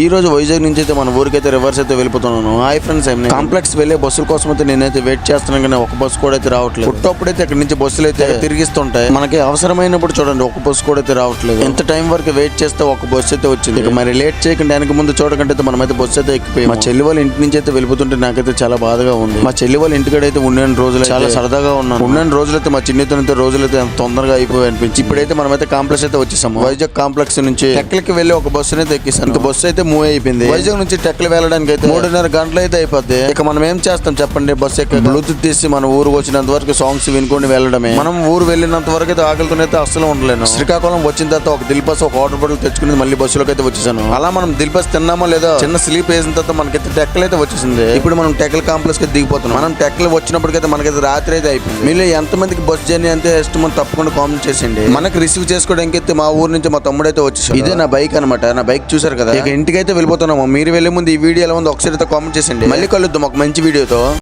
ఈ రోజు వైజాగ్ నుంచి అయితే మన ఊరికైతే రివర్స్ అయితే వెళ్ళిపోతున్నాను. హాయ్ ఫ్రెండ్స్ కాంప్లెక్స్ వెళ్ళే బస్సుల కోసం అయితే నేనైతే వెయిట్ చేస్తున్నాను కానీ ఒక బస్సు కూడా అయితే రావట్లేదు. పుట్టప్పుడైతే ఇక్కడ నుంచి బస్సులు అయితే తిరిగిస్తుంటాయి. మనకి అవసరమైనప్పుడు చూడండి ఒక బస్సు కూడా అయితే రావట్లేదు. ఎంత టైం వరకు వెయిట్ చేస్తే ఒక బస్సు అయితే వచ్చింది. ఇక మరి లేట్ చేయకుండా వెనక ముందు చూడకంటే అయితే మనమైతే బస్సు అయితే ఎక్కిపోయి మా చెల్లి వాళ్ళ ఇంటి నుంచి అయితే వెళ్ళిపోతుంటే నాకైతే చాలా బాధగా ఉంది. మా చెల్లి వాళ్ళ ఇంటికాడ అయితే ఉన్న రోజులు చాలా సరదాగా ఉన్నాను. ఉన్న రోజులైతే మా చిన్నితో రోజులైతే ఎంత తొందరగా అయిపోయి అనిపించి ఇప్పుడైతే మనమైతే కాంప్లెక్స్ అయితే వచ్చేసాము. వైజాగ్ కాంప్లెక్స్ నుంచి టెక్కలకి వెళ్ళి ఒక బస్సు అయితే ఎక్కిస్తాను ఇంకా బస్సు అయితే మూవ్ అయిపోయింది. వైజాగ్ నుంచి టెక్కలు వెళ్ళడానికి అయితే మూడున్నర గంటలు అయితే అయిపోద్ది. ఇక మనం ఏం చేస్తాం చెప్పండి బస్సు ఎక్క బ్లూటూత్ తీసి మన ఊరు వచ్చినంత వరకు సాంగ్స్ వినుకొని వెళ్ళడమే. మనం ఊరు వెళ్ళినంత వరకు అయితే ఆకలితోనైతే అస్సలు ఉండలేను. శ్రీకాకుళం వచ్చిన తర్వాత ఒక దిల్ బస్ ఒక వాటర్ బాటిల్ తెచ్చుకుని మళ్ళీ బస్సులోకి అయితే వచ్చేసాను. అలా మనం దిల్ బస్ తిన్నామో లేదా? చిన్న స్లీప్ వేసిన తర్వాత మనకైతే టెక్కలు అయితే వచ్చేసింది. ఇప్పుడు మనం టెక్కల కాంప్లెక్స్కి దిగిపోతున్నాం. మనం టెక్కలు వచ్చినప్పటికైతే మనకైతే రాత్రి అయితే అయిపోయింది. మీలో ఎంత మందికి బస్ జర్నీ అంతే ఇష్టమో తప్పకుండా కామెంట్ చేసేయండి. మనకి రిసీవ్ చేసుకోవడానికి అయితే మా ఊరు నుంచి మా తమ్ముడు అయితే వచ్చేసాడు. ఇదే నా బైక్ అనమాట నా బైక్ చూసారు కదా? ఇక ఇంటికి అయితే వెళ్ళిపోతున్నాము మీరు వెళ్ళే ముందు ఈ వీడియో ఎలా ఉందో ఒకసారి కామెంట్ చేసేయండి. మళ్ళీ కలుద్దాం ఒక మంచి వీడియోతో.